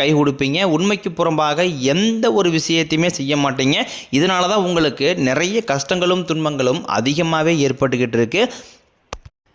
கை கொடுப்பீங்க. உண்மைக்கு புறம்பாக எந்த ஒரு விஷயத்தையுமே செய்ய மாட்டீங்க. இதனால தான் உங்களுக்கு நிறைய கஷ்டங்களும் துன்பங்களும் அதிகமாகவே ஏற்பட்டுக்கிட்டு இருக்குது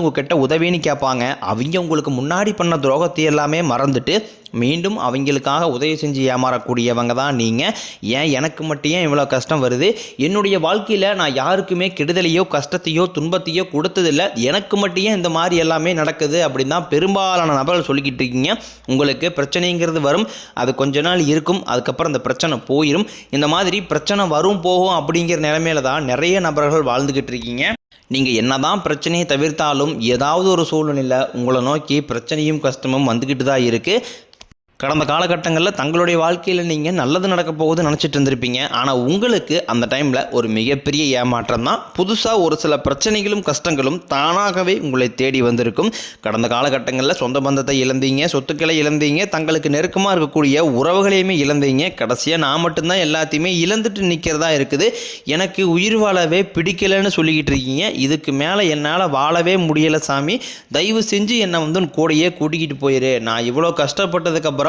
உங்ககிட்ட உதவின்னு கேட்பாங்க. அவங்க உங்களுக்கு முன்னாடி பண்ண துரோகத்தை எல்லாமே மறந்துட்டு மீண்டும் அவங்களுக்காக உதவி செஞ்சு ஏமாறக்கூடியவங்க தான் நீங்கள் ஏன் எனக்கு மட்டும் ஏன் இவ்வளோ கஷ்டம் வருது? என்னுடைய வாழ்க்கையில் நான் யாருக்குமே கெடுதலையோ கஷ்டத்தையோ துன்பத்தையோ கொடுத்ததில்லை. எனக்கு மட்டும் ஏன் இந்த மாதிரி எல்லாமே நடக்குது அப்படின்னு தான் பெரும்பாலான நபர்கள் சொல்லிக்கிட்டு இருக்கீங்க. உங்களுக்கு பிரச்சனைங்கிறது வரும். அது கொஞ்ச நாள் இருக்கும். அதுக்கப்புறம் அந்த பிரச்சனை போயிடும் இந்த மாதிரி பிரச்சனை வரும் போகும் அப்படிங்கிற நிலைமையில தான் நிறைய நபர்கள் வாழ்ந்துக்கிட்டு இருக்கீங்க. நீங்கள் என்னதான் பிரச்சனையை தவிர்த்தாலும் ஏதாவது ஒரு சூழ்நிலையில் உங்களை நோக்கி பிரச்சனையும் கஷ்டமும் வந்துக்கிட்டு தான் இருக்குது கடந்த காலகட்டங்களில் தங்களுடைய வாழ்க்கையில் நீங்கள் நல்லது நடக்க போகுது நினச்சிட்டு இருந்திருப்பீங்க. ஆனால் உங்களுக்கு அந்த டைமில் ஒரு மிகப்பெரிய ஏமாற்றம் தான். புதுசாக ஒரு சில பிரச்சனைகளும் கஷ்டங்களும் தானாகவே உங்களை தேடி வந்திருக்கும். கடந்த காலகட்டங்களில் சொந்த பந்தத்தை இழந்தீங்க சொத்துக்களை இழந்தீங்க தங்களுக்கு நெருக்கமாக இருக்கக்கூடிய உறவுகளையுமே இழந்தீங்க. கடைசியாக நான் மட்டும்தான் எல்லாத்தையுமே இழந்துட்டு நிற்கிறதா இருக்குது. எனக்கு உயிர் வாழவே பிடிக்கலைன்னு சொல்லிக்கிட்டு இருக்கீங்க. இதுக்கு மேலே என்னால் வாழவே முடியலை சாமி. தயவு செஞ்சு என்னை வந்து உன் கூட்டிக்கிட்டு போயிரு. நான் இவ்வளோ கஷ்டப்பட்டதுக்கப்புறம்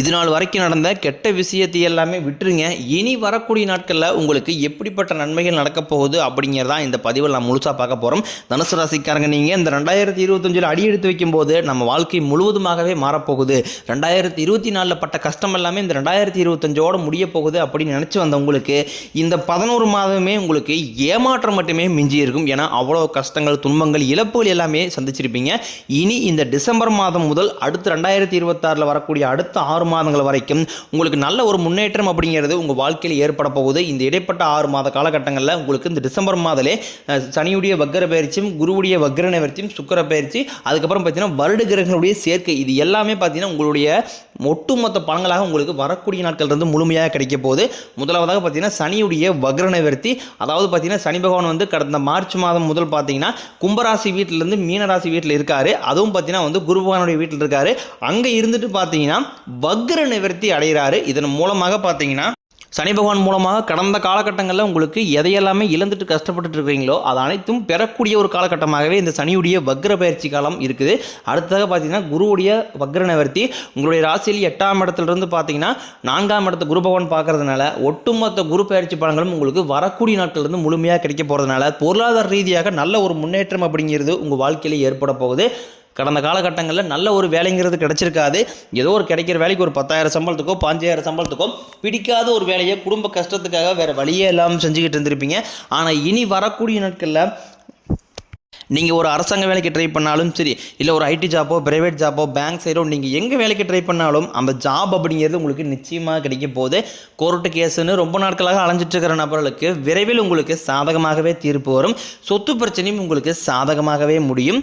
இது நாள் வரைக்கும் நடந்த கெட்ட விஷயத்தை எல்லாமே விட்டுருங்க. இனி வரக்கூடிய நாட்களில் உங்களுக்கு எப்படிப்பட்ட நன்மைகள் நடக்கப் போகுது அப்படிங்கிறதா இந்த பதிவில் நான் முழுசாக பார்க்க போகிறோம் தனுசு ராசிக்காரங்க நீங்கள் இந்த ரெண்டாயிரத்தி இருபத்தஞ்சில் அடி எடுத்து வைக்கும்போது நம்ம வாழ்க்கை முழுவதுமாகவே மாறப்போகுது. ரெண்டாயிரத்தி இருபத்தி நாலில் பட்ட கஷ்டம் எல்லாமே இந்த ரெண்டாயிரத்தி இருபத்தஞ்சோட முடிய போகுது அப்படின்னு நினச்சி வந்த உங்களுக்கு இந்த பதினோரு மாதமே உங்களுக்கு ஏமாற்றம் மட்டுமே மிஞ்சி இருக்கும். ஏன்னா அவ்வளோ கஷ்டங்கள் துன்பங்கள் இழப்புகள் எல்லாமே சந்திச்சிருப்பீங்க. இனி இந்த டிசம்பர் மாதம் முதல் அடுத்து ரெண்டாயிரத்தி இருபத்தாறில் வரக்கூடிய அடுத்த ஆறு மாதங்கள் வரைக்கும் உங்களுக்கு நல்ல ஒரு முன்னேற்றம் அப்படிங்கிறது உங்கள் வாழ்க்கையில் ஏற்பட போகுது. இந்த இடைப்பட்ட ஆறு மாத காலகட்டங்களில் உங்களுக்கு இந்த டிசம்பர் மாதலே சனியுடைய வக்கர பயிற்சியும் குருவுடைய வக்கர நிவர்த்தியும் சுக்கர பயிற்சி அதுக்கப்புறம் பார்த்தீங்கன்னா வருட கிரகங்களுடைய சேர்க்கை இது எல்லாமே பார்த்தீங்கன்னா உங்களுடைய ஒட்டுமொத்த பலன்களாக உங்களுக்கு வரக்கூடிய நாட்கள் இருந்து முழுமையாக கிடைக்க போகுது. முதலாவதாக பார்த்தீங்கன்னா சனியுடைய வக்ர நிவர்த்தி அதாவது பார்த்தீங்கன்னா சனி பகவான் வந்து கடந்த மார்ச் மாதம் முதல் பார்த்தீங்கன்னா கும்பராசி வீட்டிலேருந்து மீனராசி வீட்டில் இருக்கார். அதுவும் பார்த்தீங்கன்னா வந்து குரு பகவானுடைய வீட்டில் இருக்கார். அங்கே இருந்துட்டு பார்த்தீங்கன்னா வக்ர நிவர்த்தி அடைகிறாரு. இதன் மூலமாக பார்த்தீங்கன்னா சனி பகவான் மூலமாக கடந்த காலகட்டங்களில் உங்களுக்கு எதையெல்லாமே இழந்துட்டு கஷ்டப்பட்டுட்டு இருக்கிறீங்களோ அது அனைத்தும் பெறக்கூடிய ஒரு காலகட்டமாகவே இந்த சனியுடைய வக்ர பயிற்சி காலம் இருக்குது. அடுத்ததாக பார்த்தீங்கன்னா குருவுடைய வக்ர நிவர்த்தி. உங்களுடைய ராசியில் எட்டாம் இடத்துலேருந்து பார்த்தீங்கன்னா நான்காம் இடத்த குரு பகவான் பார்க்கறதுனால ஒட்டுமொத்த குரு பயிற்சி பலன்களும் உங்களுக்கு வரக்கூடிய நாட்கள்லேருந்து முழுமையாக கிடைக்க போகிறதுனால பொருளாதார ரீதியாக நல்ல ஒரு முன்னேற்றம் அப்படிங்கிறது உங்கள் வாழ்க்கையில் ஏற்பட போகுது. கடந்த காலகட்டங்களில் நல்ல ஒரு வேலைங்கிறது கிடைச்சிருக்காது. ஏதோ ஒரு கிடைக்கிற வேலைக்கு ஒரு பத்தாயிரம் சம்பளத்துக்கோ பாஞ்சாயிரம் சம்பளத்துக்கோ பிடிக்காத ஒரு வேலையை குடும்ப கஷ்டத்துக்காக வேறு வழியே இல்லாமல் செஞ்சுக்கிட்டு இருந்திருப்பீங்க. ஆனால் இனி வரக்கூடிய நாட்களில் நீங்கள் ஒரு அரசாங்க வேலைக்கு ட்ரை பண்ணாலும் சரி இல்லை ஒரு ஐடி ஜாப்போ பிரைவேட் ஜாப்போ பேங்க் சைடோ நீங்கள் எங்கே வேலைக்கு ட்ரை பண்ணாலும் அந்த ஜாப் அப்படிங்கிறது உங்களுக்கு நிச்சயமாக கிடைக்க போது கோர்ட்டு கேஸுன்னு ரொம்ப நாட்களாக அலைஞ்சிட்டு இருக்கிற நபர்களுக்கு விரைவில் உங்களுக்கு சாதகமாகவே தீர்ப்பு வரும். சொத்து பிரச்சனையும் உங்களுக்கு சாதகமாகவே முடியும்.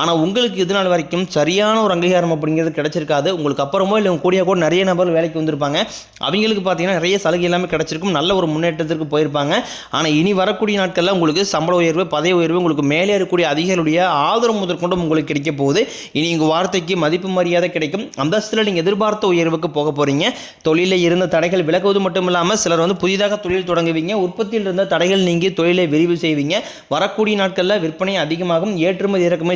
ஆனால் உங்களுக்கு இது நாள் வரைக்கும் சரியான ஒரு அங்கீகாரம் அப்படிங்கிறது கிடைச்சிருக்காது. உங்களுக்கு அப்புறமோ இல்லை கூடிய கூட நிறைய நபர் வேலைக்கு வந்திருப்பாங்க. அவங்களுக்கு பார்த்தீங்கன்னா நிறைய சலுகை எல்லாமே கிடைச்சிருக்கும். நல்ல ஒரு முன்னேற்றத்திற்கு போயிருப்பாங்க. ஆனால் இனி வரக்கூடிய நாட்களில் உங்களுக்கு சம்பள உயர்வு பதவி உயர்வு உங்களுக்கு மேலே இருக்கக்கூடிய அதிகாரிகளுடைய ஆதரவு முதற்கொண்டும் உங்களுக்கு கிடைக்க போகுது. இனி உங்கள் வார்த்தைக்கு மதிப்பு மரியாதை கிடைக்கும். அந்தஸ்தில் நீங்கள் எதிர்பார்த்த உயர்வுக்கு போக போகிறீங்க தொழிலில் இருந்த தடைகள் விலகுவது மட்டும் இல்லாமல் சிலர் வந்து புதிதாக தொழில் தொடங்குவீங்க. உற்பத்தியில் இருந்த தடைகள் நீங்கி தொழிலை விரிவு செய்வீங்க. வரக்கூடிய நாட்களில் விற்பனை அதிகமாகும். ஏற்றுமதி இறக்குமதி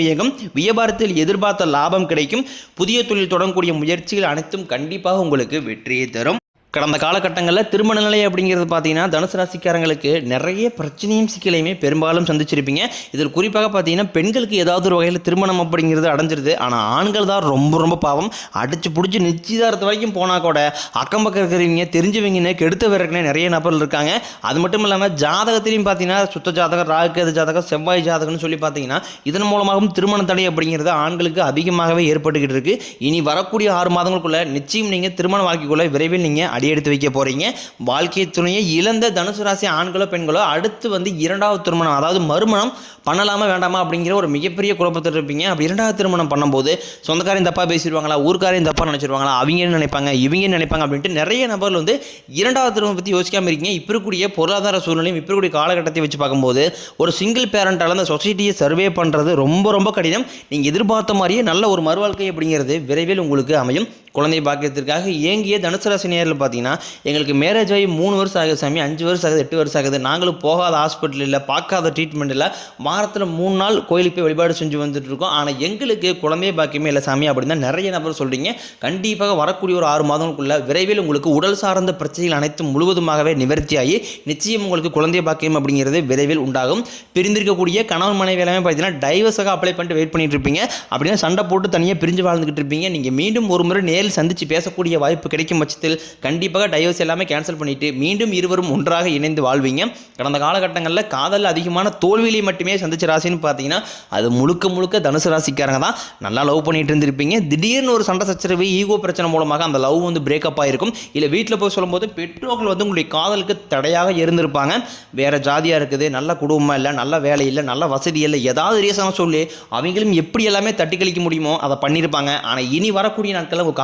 இயங்கும் வியாபாரத்தில் எதிர்பார்த்த லாபம் கிடைக்கும். புதிய தொழில் தொடங்கக்கூடிய முயற்சிகள் அனைத்தும் கண்டிப்பாக உங்களுக்கு வெற்றியை தரும். கடந்த காலகட்டங்களில் திருமண நிலை அப்படிங்கிறது பார்த்தீங்கன்னா தனுசு ராசிக்காரங்களுக்கு நிறைய பிரச்சனையும் சிக்கலையுமே பெரும்பாலும் சந்திச்சிருப்பீங்க. இதில் குறிப்பாக பார்த்தீங்கன்னா பெண்களுக்கு ஏதாவது ஒரு வகையில் திருமணம் அப்படிங்கிறது அடைஞ்சிருது. ஆனால் ஆண்கள் தான் ரொம்ப ரொம்ப பாவம். அடிச்சு பிடிச்சி நிச்சயதார்த்த வரைக்கும் போனால் கூட அக்கம் பக்கம் இருக்கிறவங்க தெரிஞ்சவங்கன்னு கெடுத்த விறக்குனே நிறைய நபர்கள் இருக்காங்க. அது மட்டும் இல்லாமல் ஜாதகத்திலையும் பார்த்தீங்கன்னா சுத்த ஜாதகம் ராகுகேது ஜாதகம் செவ்வாய் ஜாதகம்னு சொல்லி பார்த்தீங்கன்னா இதன் மூலமாகவும் திருமண தடை அப்படிங்கிறது ஆண்களுக்கு அதிகமாகவே ஏற்பட்டுக்கிட்டு இருக்கு. இனி வரக்கூடிய ஆறு மாதங்களுக்குள்ள நிச்சயம் நீங்கள் திருமண வாழ்க்கைக்குள்ளே விரைவில் நீங்கள் அடியெடுத்து வைக்க போகிறீங்க வாழ்க்கை துணையை இழந்த தனுசு ராசி ஆண்களோ பெண்களோ அடுத்து வந்து இரண்டாவது திருமணம் அதாவது மறுமணம் பண்ணலாமா வேண்டாமா அப்படிங்கிற ஒரு மிகப்பெரிய குழப்பத்தில் இருப்பீங்க. அப்படி இரண்டாவது திருமணம் பண்ணும்போது சொந்தக்காரையும் தப்பாக பேசிடுவாங்களா ஊர்க்காரையும் தப்பாக நினச்சிருவாங்களா அவங்க நினைப்பாங்க இவங்க நினைப்பாங்க அப்படின்ட்டு நிறைய நபர்கள் வந்து இரண்டாவது திருமணம் பற்றி யோசிக்காமல் இருக்கீங்க. இப்போ இருக்கக்கூடிய பொருளாதார சூழ்நிலையும் இப்போ இருக்கக்கூடிய காலகட்டத்தை வச்சு பார்க்கும்போது ஒரு சிங்கிள் பேரண்டால் அந்த சொசைட்டியை சர்வே பண்ணுறது ரொம்ப ரொம்ப கடினம். நீங்கள் எதிர்பார்த்த மாதிரியே நல்ல ஒரு மறுவாழ்க்கை அப்படிங்கிறது விரைவில் உங்களுக்கு அமையும். குழந்தை பாக்கியத்திற்காக ஏங்கிய தனுசு ராசி நேரில் பார்த்தீங்கன்னா எங்களுக்கு மேரேஜ் ஆகி மூணு வருஷம் ஆகுது சாமி அஞ்சு வருஷம் ஆகுது எட்டு வருஷம் ஆகுது. நாங்களும் போகாத ஹாஸ்பிட்டல் இல்லை பார்க்காத ட்ரீட்மெண்ட் இல்லை. வாரத்தில் மூணு நாள் கோயிலுக்கு போய் வழிபாடு செஞ்சு வந்துட்டு இருக்கோம். ஆனால் எங்களுக்கு குழந்தை பாக்கியமே இல்லை சாமி அப்படின்னு தான் நிறைய நபர் சொல்கிறீங்க கண்டிப்பாக வரக்கூடிய ஒரு ஆறு மாதங்களுக்குள்ள விரைவில் உங்களுக்கு உடல் சார்ந்த பிரச்சனைகள் அனைத்தும் முழுவதுமாகவே நிவர்த்தியாகி நிச்சயம் உங்களுக்கு குழந்தை பாக்கியம் அப்படிங்கிறது விரைவில் உண்டாகும். பிரிந்திருக்கக்கூடிய கணவன் மனைவி எல்லாமே பார்த்தீங்கன்னா டைவர்ஸாக அப்ளை பண்ணிட்டு வெயிட் பண்ணிட்டு இருப்பீங்க. அப்படின்னா சண்டை போட்டு தனியாக பிரிஞ்சு வாழ்ந்துக்கிட்டு இருப்பீங்க. நீங்கள் மீண்டும் ஒரு முறை நேரில் சந்தித்து பேசக்கூடிய வாய்ப்பு கிடைக்கும் பட்சத்தில் கண்டிப்பாக டைவர்ஸ் எல்லாமே கேன்சல் பண்ணிட்டு மீண்டும் இருவரும் ஒன்றாக இணைந்து வாழ்வீங்க. கடந்த காலகட்டங்களில் காதல் அதிகமான தோல்வியிலே மட்டுமே சந்திச்ச ராசின்னு பார்த்தீங்கன்னா அது முழுக்க முழுக்க தனுசு ராசிக்காரங்க தான். நல்லா லவ் பண்ணிட்டு இருந்திருப்பீங்க. திடீர்னு ஒரு சண்டை சச்சரவு ஈகோ பிரச்சனை மூலமாக அந்த லவ் வந்து பிரேக்கப் ஆகிருக்கும் இல்லை வீட்டில் போய் சொல்லும்போது பெற்றோர்கள் வந்து உங்களுடைய காதலுக்கு தடையாக இருந்திருப்பாங்க. வேறு ஜாதியாக இருக்குது நல்ல குடும்பமாக இல்லை நல்ல வேலை இல்லை நல்ல வசதி இல்லை ஏதாவது ரீசனாக சொல்லி அவங்களும் எப்படி எல்லாமே தட்டி கழிக்க முடியுமோ அதை பண்ணியிருப்பாங்க ஆனால் இனி வரக்கூடிய நாட்களில் உங்கள்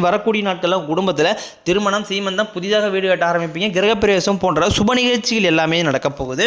வரக்கூடிய நாட்களில் குடும்பத்தில் திருமணம் சீமந்தம் புதிதாக வீடு கட்ட ஆரம்பிப்பீங்க. கிரகப்பிரவேசம் போன்ற சுப நிகழ்ச்சிகள் எல்லாமே நடக்கப் போகுது.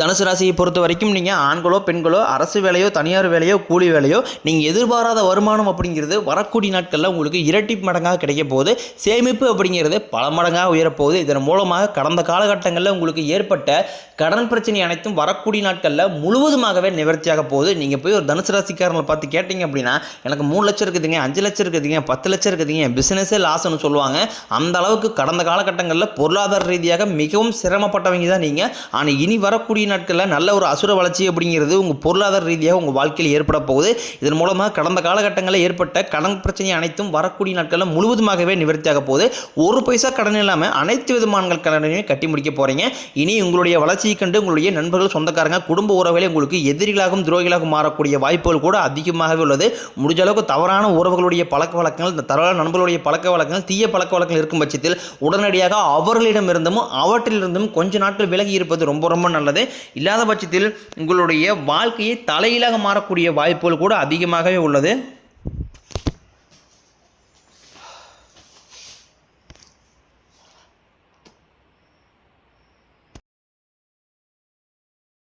தனுசு ராசியை பொறுத்த வரைக்கும் நீங்கள் ஆண்களோ பெண்களோ அரசு வேலையோ தனியார் வேலையோ கூலி வேலையோ நீங்கள் எதிர்பாராத வருமானம் அப்படிங்கிறது வரக்கூடிய நாட்களில் உங்களுக்கு இரட்டி மடங்காக கிடைக்க போகுது. சேமிப்பு அப்படிங்கிறது பல மடங்காக உயரப்போகுது இதன் மூலமாக கடந்த காலகட்டங்களில் உங்களுக்கு ஏற்பட்ட கடன் பிரச்சனை அனைத்தும் வரக்கூடிய நாட்களில் முழுவதுமாகவே நிவர்த்தியாக போகுது. நீங்கள் போய் ஒரு தனுசு ராசிக்காரங்களை பார்த்து கேட்டிங்க அப்படின்னா எனக்கு மூணு லட்சம் இருக்குதுங்க அஞ்சு லட்சம் இருக்குதுங்க பத்து லட்சம் இருக்குதுங்க பிஸ்னஸே லாஸ்ன்னு சொல்லுவாங்க. அந்த அளவுக்கு கடந்த காலகட்டங்களில் பொருளாதார ரீதியாக மிகவும் சிரமப்பட்டவங்க தான் நீங்கள் ஆனால் இனி வரக்கூடிய வரக்கூடிய நாட்களில் நல்ல ஒரு அசுர வளர்ச்சி அப்படிங்கிறது உங்கள் பொருளாதார ரீதியாக உங்கள் வாழ்க்கையில் ஏற்பட போகுது. இதன் மூலமாக கடந்த காலகட்டங்களில் ஏற்பட்ட கடன் பிரச்சனை அனைத்தும் வரக்கூடிய நாட்களில் முழுவதுமாகவே நிவர்த்தியாக போகுது. ஒரு பைசா கடன் இல்லாமல் அனைத்து விதமான கடனையும் கட்டி முடிக்க போகிறீங்க இனி உங்களுடைய வளர்ச்சியை கண்டு உங்களுடைய நண்பர்கள் சொந்தக்காரங்க குடும்ப உறவுகளே உங்களுக்கு எதிரிகளாகவும் துரோகிகளாகவும் மாறக்கூடிய வாய்ப்புகள் கூட அதிகமாகவே உள்ளது. முடிஞ்ச அளவுக்கு தவறான உறவுகளுடைய பழக்க வழக்கங்கள் இந்த தவறான நண்பர்களுடைய பழக்க வழக்கங்கள் தீய பழக்க வழக்கங்கள் இருக்கும் பட்சத்தில் உடனடியாக அவர்களிடமிருந்தும் அவற்றிலிருந்தும் கொஞ்ச நாட்கள் விலகி இருப்பது ரொம்ப ரொம்ப நல்லது. இல்லாத பட்சத்தில் உங்களுடைய வாழ்க்கையை தலையிலாக மாறக்கூடிய வாய்ப்புகள் கூட அதிகமாகவே உள்ளது.